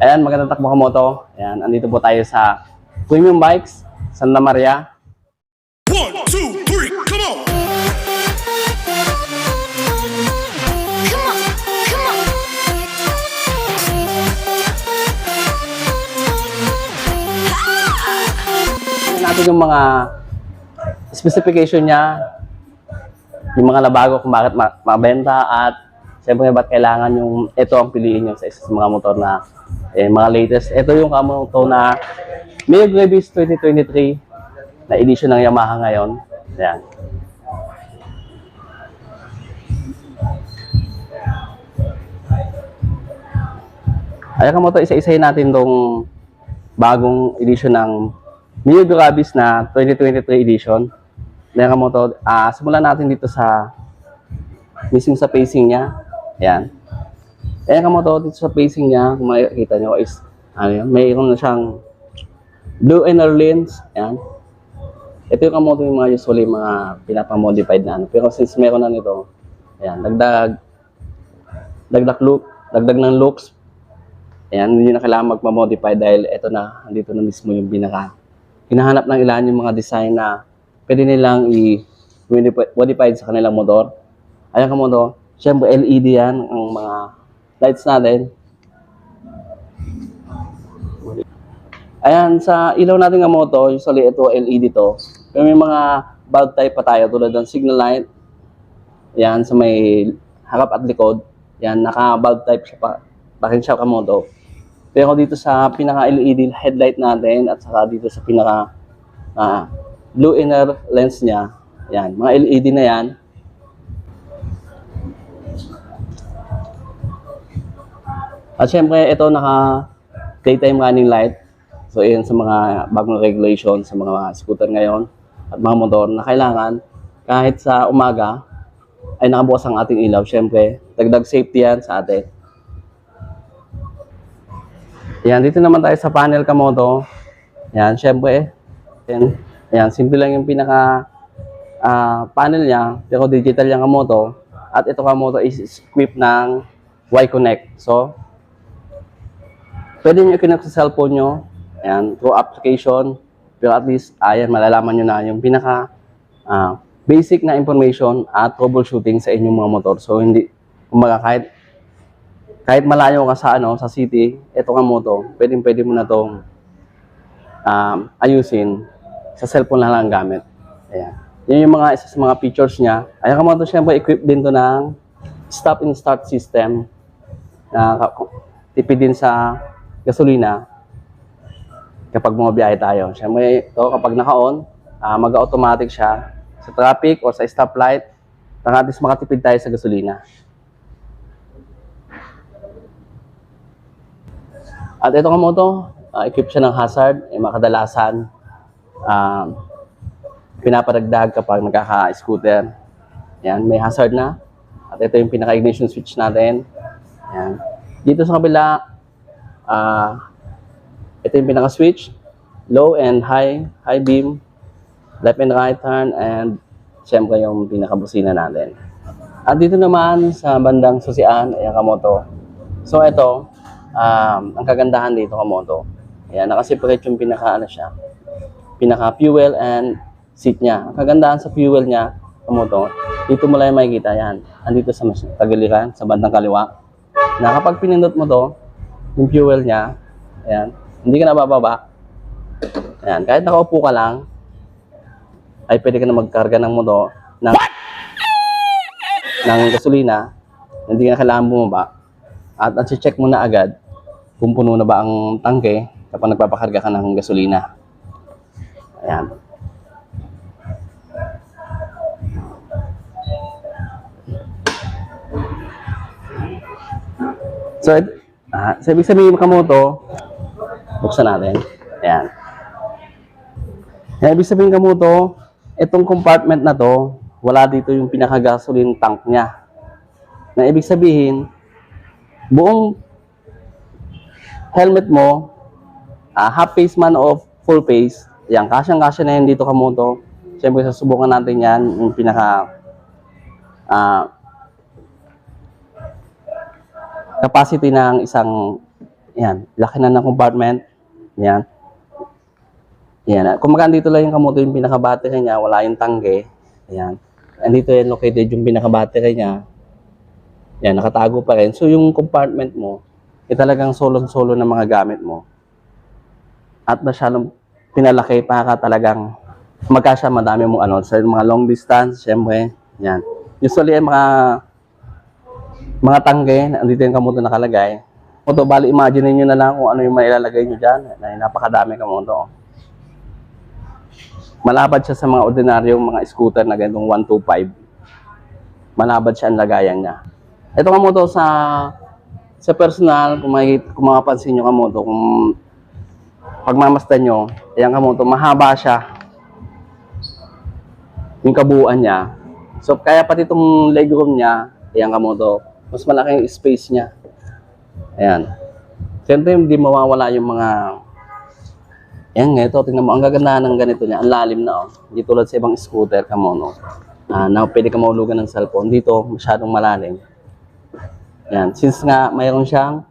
Ayan, magandang takbo kamoto. Ayan, andito po tayo sa Premium Bikes, Santa Maria. One, two, three, come on! Come on, come on. Natin yung mga specification niya, yung mga nabago kung bakit ma- mabenta at siyempre ba't kailangan yung ito ang piliin nyo sa isa sa mga motor na eh, mga latest. Ito yung kamoto na Mio Gravis 2023 na edition ng Yamaha ngayon. Ayan. Ayan kamoto, isa-isahin natin tong bagong edition ng Mio Gravis na 2023 edition. Ayan kamoto, ah simulan natin dito sa mismo sa pacing niya. Ayan. Ayan kamoto, dito sa pacing niya, kung makikita nyo is, ano yun, mayroon na siyang blue inner lens. Ayan. Ito yung kamoto yung mga usually mga pinapamodified na ano. Pero since meron na nito, ayan, dagdag, dagdag look, dagdag ng looks, ayan, hindi na kailangan magpa-modify dahil ito na, andito na mismo yung pinaka, hinahanap ng ilan yung mga design na pwede nilang i-modify sa kanilang motor. Ayan ka syempre LED yan, ang mga lights natin. Ayan, sa ilaw natin ng moto, usually ito LED to. Pero may mga bulb type pa tayo tulad ng signal light. Yan, sa may harap at likod. Yan, naka-bulb type siya pa. Bakit siya kamoto. Pero dito sa pinaka-LED headlight natin at saka dito sa pinaka ah, blue inner lens niya, yan, mga LED na yan. At syempre, ito naka daytime running light. So, yun sa mga bagong regulation sa mga scooter ngayon at mga motor na kailangan kahit sa umaga ay nakabukas ang ating ilaw. Syempre, dagdag safety yan sa atin. Yan, dito naman tayo sa panel kamoto. Yan, syempre, yan, yan, simple lang yung pinaka ah, panel niya, pero digital yung kamoto. At ito kamoto is equipped ng Y-Connect. So, pwede nyo i-connect sa cellphone nyo, ayan, through application, pero at least, ayan, malalaman nyo na yung pinaka ah, basic na information at troubleshooting sa inyong mga motor. So, hindi, kumbaga, kahit kahit malayo ka sa ano sa city, ito ka mo to, pwedeng pwede mo na tong um, ayusin sa cellphone lang lang ang gamit. Ayan. Yan yung mga isa sa mga features niya. Ayan ka mo to, syempre equipped din to ng stop and start system na ka- tipid din sa gasolina kapag bumabiyahe tayo. Syempre ito kapag naka-on, ah, mag-automatic siya sa traffic or sa stoplight, para at least makatipid tayo sa gasolina. At ito nga mo to, uh, equip siya ng hazard, eh, makadalasan um, pinapadagdag kapag nagkaka-scooter. Yan, may hazard na. At ito yung pinaka-ignition switch natin. Yan. Dito sa kabila, ah ito yung pinaka-switch, low and high, high beam, left and right turn, and siyempre yung pinaka-busina natin. At dito naman sa bandang susian, ayan kamoto. So ito, um, ang kagandahan dito kamoto, ayan, nakaseparate yung pinaka ano siya, pinaka fuel and seat niya. Ang kagandahan sa fuel niya, kamoto, dito mo lang makikita yan. Andito sa mas tagiliran, sa bandang kaliwa. Na kapag pinindot mo to, yung fuel niya, ayan, hindi ka nabababa. Ayan, kahit nakaupo ka lang, ay pwede ka na magkarga ng moto ng, ng gasolina, hindi ka na kailangan bumaba. At at check mo na agad kung puno na ba ang tangke kapag nagpapakarga ka ng gasolina. Ayan. So, ah, so ibig sabihin kamoto, buksan natin. Ayan. Ayan, ibig sabihin kamoto, itong compartment na to, wala dito yung pinaka-gasoline tank niya. Na ibig sabihin, buong helmet mo, ah, half face man o full face, yan, kasyang-kasya na yan dito kamoto. Siyempre, susubukan natin yan, yung pinaka ah, capacity ng isang Yan, laki na ng compartment. Yan. Yan. Kung dito lang yung kamoto yung pinaka-battery niya, wala yung tangge. Yan. Andito yan located yung pinaka-battery niya. Yan, nakatago pa rin. So, yung compartment mo, eh talagang solo-solo na mga gamit mo. At masyadong pinalaki para talagang magkasya madami mong ano. Sa mga long distance, syempre, yan. Usually, yung mga mga tangge, andito yung kamoto nakalagay. Kamoto, bali, imagine niyo na lang kung ano yung mailalagay nyo dyan. Na napakadami kamoto. Malapad siya sa mga ordinaryong mga scooter na ganitong 125. Malapad siya ang lagayan niya. Ito kamoto sa sa personal, kung, may, kung makapansin nyo kamoto, kung pagmamasdan nyo, ayan kamoto, mahaba siya. Yung kabuuan niya. So, kaya pati itong legroom niya, ayan kamoto, mas malaki yung space niya. Ayan. Siyempre, hindi mawawala yung mga Ayan ito, tingnan mo, ang gaganda ng ganito niya, ang lalim na, oh. Hindi tulad sa ibang scooter, kamo, no? Ah, na pwede ka mahulugan ng cellphone. Dito, masyadong malalim. Yan, since nga mayroon siyang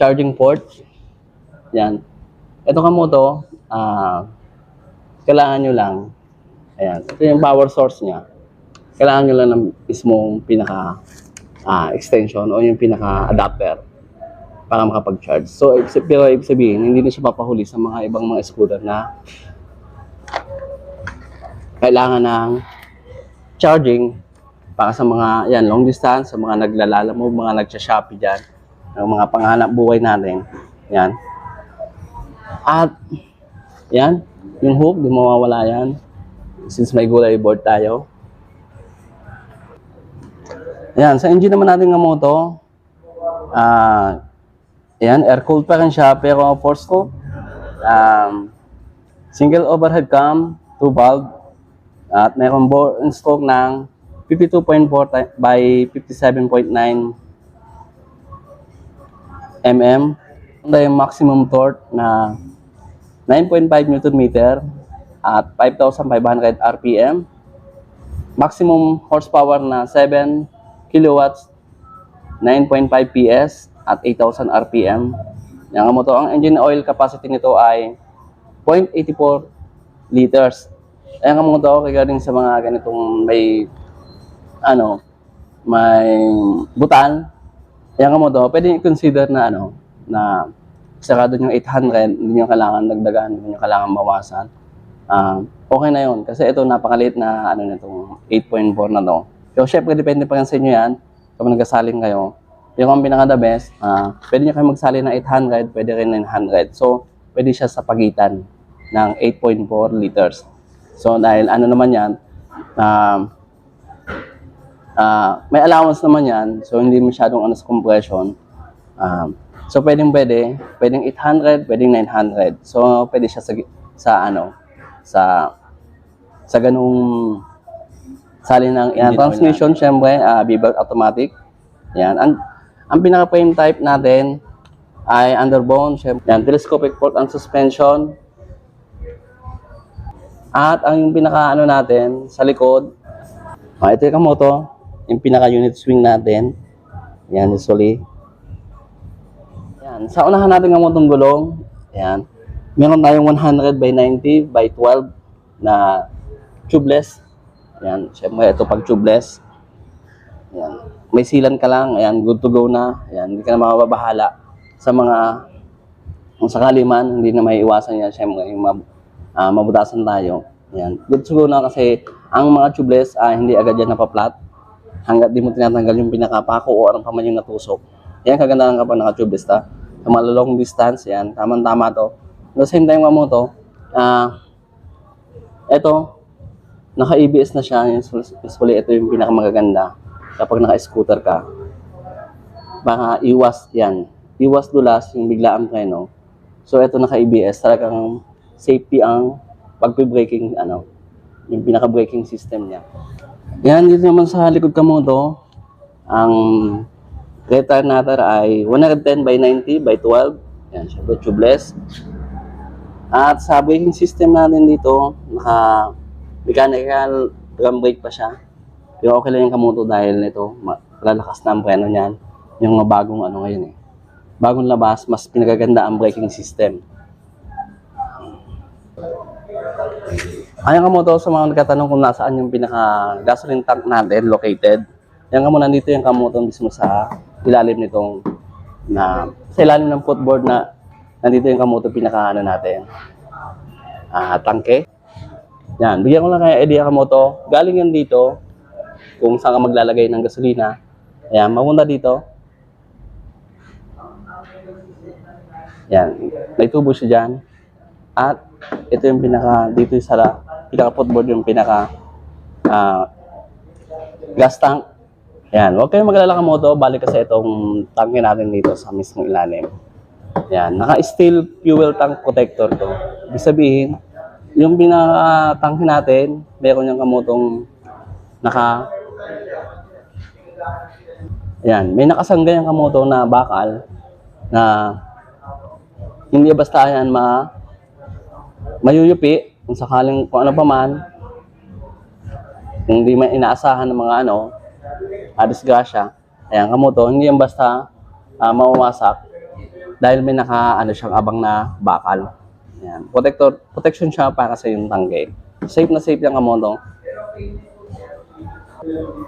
charging port, yan. Ito kamo to, ah, kailangan nyo lang, ayan, ito yung power source niya. Kailangan nyo lang ng mismong pinaka ah, extension o yung pinaka adapter para makapag-charge. So, pero ibig sabihin, hindi na siya papahuli sa mga ibang mga scooter na kailangan ng charging para sa mga yan long distance, sa mga naglalala mo, mga nagsha-shopee dyan, ng mga panghanap buhay natin. Yan. At, yan, yung hook, di mawawala yan. Since may gulay board tayo. Yan, sa engine naman natin ng moto, ah, Ayan, air-cooled pa rin siya, pero four stroke. Um, single overhead cam, two valve. At mayroon bore and stroke ng 52.4 ti- by 57.9 mm. Ito yung maximum torque na 9.5 Newton meter at 5,500 RPM. Maximum horsepower na 7 kilowatts 9.5 PS at 8,000 RPM. Yan mo to. Ang engine oil capacity nito ay 0.84 liters. Ayan mo to regarding sa mga ganitong may ano, may butan. Ayan mo to, pwede i-consider na ano, na sarado yung 800, hindi nyo kailangan dagdagan, hindi nyo kailangan bawasan. Ah, okay na yun. Kasi ito napakaliit na ano nitong 8.4 na to. Pero syempre, depende pa rin sa inyo yan. Kung nagkasaling kayo. Yung ang pinaka the best, ah, pwede nyo kayo magsali ng 800, pwede rin 900. So, pwede siya sa pagitan ng 8.4 liters. So, dahil ano naman yan, um, ah, may allowance naman yan. So, hindi masyadong ano sa compression. Um, so, pwedeng pwede, pwedeng 800, pwedeng 900. So, pwede siya sa, sa ano, sa sa ganung sali ng yan, transmission, syempre, uh, Bebel automatic. Yan. Ang, ang pinaka-frame type natin ay underbone, syempre. Yan, telescopic port ang suspension. At ang yung pinaka ano natin sa likod, ah, ito yung kamoto, yung pinaka unit swing natin. Yan, usually. Yan, sa unahan natin ng motong gulong, yan. Meron tayong 100 by 90 by 12 na tubeless. Yan, syempre ito pag tubeless. Yan. May silan ka lang, ayan, good to go na. Ayan, hindi ka na mababahala sa mga kung sakali man, hindi na may iwasan yan, syempre, yung mab, ah, mabutasan tayo. Ayan. Good to go na kasi ang mga tubeless, ah, hindi agad yan napaplat. Hanggat di mo tinatanggal yung pinakapako o anong pa man yung natusok. Yan, kagandahan kapag naka-tubeless ta. Sa mga long distance, yan, tamang-tama to. At the same time, mo to, ah, eto, naka-ABS na siya. Usually, ito yung pinakamagaganda kapag naka-scooter ka. Baka iwas yan. Iwas dulas yung biglaan preno. So, ito naka-ABS. Talagang safety ang pagpe-braking, ano, yung pinaka-braking system niya. Yan, dito naman sa likod ka mo to, ang retardator ay 110 by 90 by 12. Yan, syempre tubeless. At sa braking system natin dito, naka mechanical drum brake pa siya. Pero okay lang yung kamoto dahil nito, malalakas na ang preno niyan. Yung mga bagong ano ngayon eh. bagong labas, mas pinagaganda ang braking system. Ayan ka mo sa mga nagkatanong kung nasaan yung pinaka gasoline tank natin located. Yan ka mo nandito yung kamoto mismo sa ilalim nitong na sa ilalim ng footboard na nandito yung kamoto pinaka ano natin. Ah, tangke. Yan, bigyan ko lang kayo idea kamoto. Galing yan dito kung saan ka maglalagay ng gasolina. Ayan, mapunta dito. Yan, may tubo siya dyan. At ito yung pinaka, dito yung sa pinaka footboard yung pinaka ah, gas tank. Yan, huwag kayong magalala ka moto, balik kasi itong tanke natin dito sa mismong ilalim. Yan, naka-steel fuel tank protector to. Ibig sabihin, yung pinaka-tanke natin, meron yung kamotong naka Yan, may nakasanggay ang kamoto na bakal na hindi basta yan ma mayuyupi kung sakaling kung ano pa man. Hindi man inaasahan ng mga ano uh, disgrasya ayan kamoto hindi yan basta uh, mawawasak dahil may naka ano siyang abang na bakal ayan. Protector protection siya para sa yung tangke. Safe na safe yung kamoto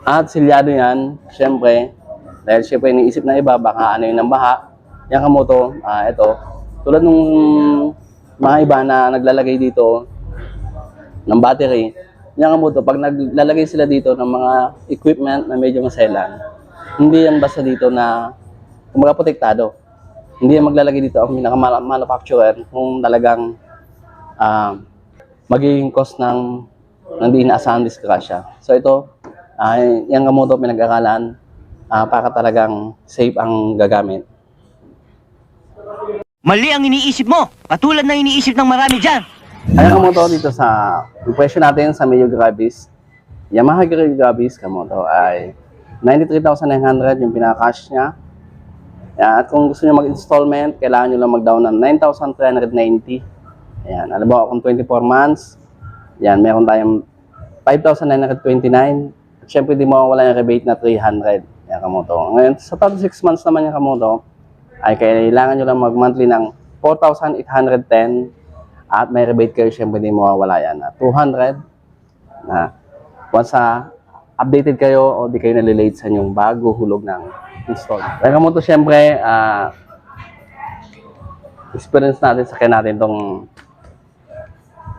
at silyado yan syempre dahil syempre iniisip na iba baka ano yun ng baha. Yan kamoto ah ito tulad nung mga iba na naglalagay dito ng battery, yan nga mo to, pag naglalagay sila dito ng mga equipment na medyo maselan, hindi yan basta dito na kumbaga protektado. Hindi maglalagay dito ang pinaka-manufacturer kung talagang ah, magiging cost ng ng di inaasahan disgrasya. So ito, ay yan nga mo to pinag-aralan ah, para talagang safe ang gagamit. Mali ang iniisip mo. Katulad ng iniisip ng marami dyan. Ayan ang motor dito sa yung presyo natin sa Mio Gravis. Yamaha Gravis kamoto ay 93,900 yung pinaka-cash niya. Ayan, at kung gusto niyo mag-installment, kailangan niyo lang mag-down ng 9,390. Ayan, alam mo kung 24 months, yan, meron tayong 5,929. At syempre, di mawawala yung rebate na 300. Yan, kamoto. Ngayon, sa 36 months naman yung kamoto, ay kailangan nyo lang mag-monthly ng 4,810 at may rebate kayo, syempre hindi mawawala yan na 200 na once sa updated kayo o di kayo nalilate sa inyong bago hulog ng install. Kaya mo to syempre, ah, experience natin sa natin tong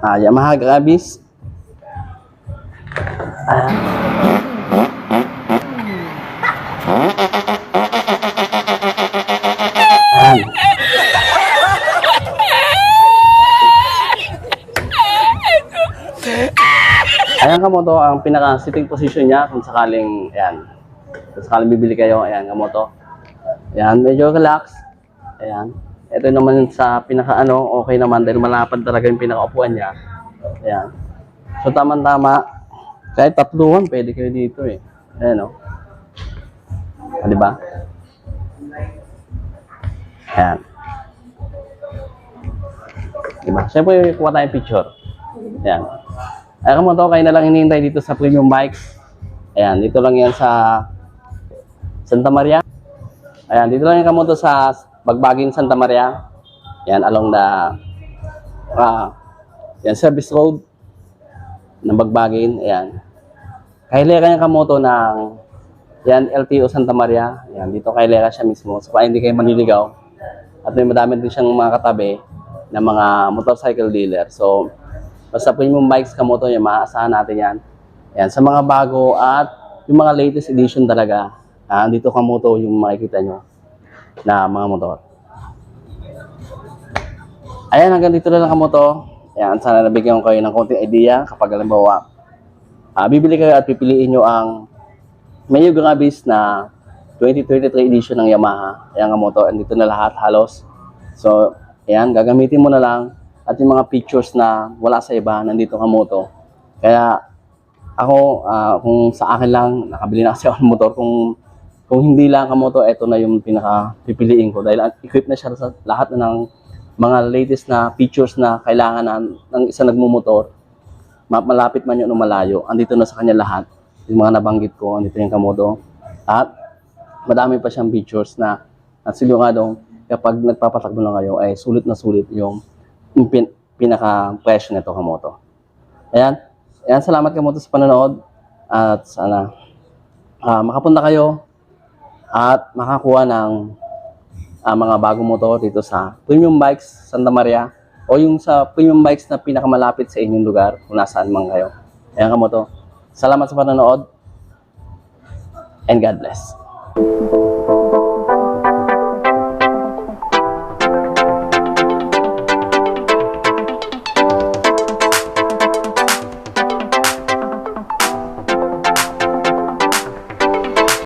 ah, Yamaha Gravis. Ah. Ayan. Ayan ka mo to, ang pinaka sitting position niya kung sakaling, ayan, kung sakaling bibili kayo, ayan ka mo to. Ayan, medyo relax. Ayan. Ito naman sa pinaka ano, okay naman dahil malapad talaga yung pinaka-upuan niya. Ayan. So tama-tama, kahit tatluhan, pwede kayo dito eh. Ayan o. Ah, di ba? Ayan. Diba? Siyempre, kuha tayong picture. Ayan. Ayan mo to, kayo na lang hinihintay dito sa Premium Bikes. Ayan, dito lang yan sa Santa Maria. Ayan, dito lang yan kamo to sa Bagbaging Santa Maria. Ayan, along the ah, yan, service road ng Bagbagin. Ayan. Kahilera yung kamoto ng yan, LTO Santa Maria. Ayan, dito kahilera siya mismo. So, para hindi kayo maniligaw. At may madami din siyang mga katabi na mga motorcycle dealer. So, basta premium bikes kamoto yan, maaasahan natin yan. Yan, sa mga bago at yung mga latest edition talaga, ah, dito kamoto yung makikita nyo na mga motor. Ayan, hanggang dito na lang kamoto. Ayan, sana nabigyan ko kayo ng konting idea kapag halimbawa, ah, bibili kayo at pipiliin nyo ang Mayo Gravis na 2023 edition ng Yamaha. Ayan nga moto, andito na lahat halos. So, ayan, gagamitin mo na lang at yung mga pictures na wala sa iba, nandito ka moto. Kaya ako, ah, kung sa akin lang, nakabili na kasi ako ng motor. Kung kung hindi lang ka moto, ito na yung pinaka pipiliin ko dahil equipped na siya sa lahat na ng mga latest na features na kailangan na ng isang nagmumotor. Ma- Malapit man yun o malayo, andito na sa kanya lahat. Yung mga nabanggit ko, andito yung kamodo. At madami pa siyang features na at siguradong kapag nagpapatakbo na kayo ay sulit na sulit yung, pin, pinaka-presyo nito kamoto. Ayan. Ayan, salamat kamoto sa panonood. At sana ah, makapunta kayo at makakuha ng ah, mga bagong motor dito sa Premium Bikes Santa Maria o yung sa Premium Bikes na pinakamalapit sa inyong lugar kung nasaan man kayo. Ayan kamoto. Salamat sa panonood and God bless.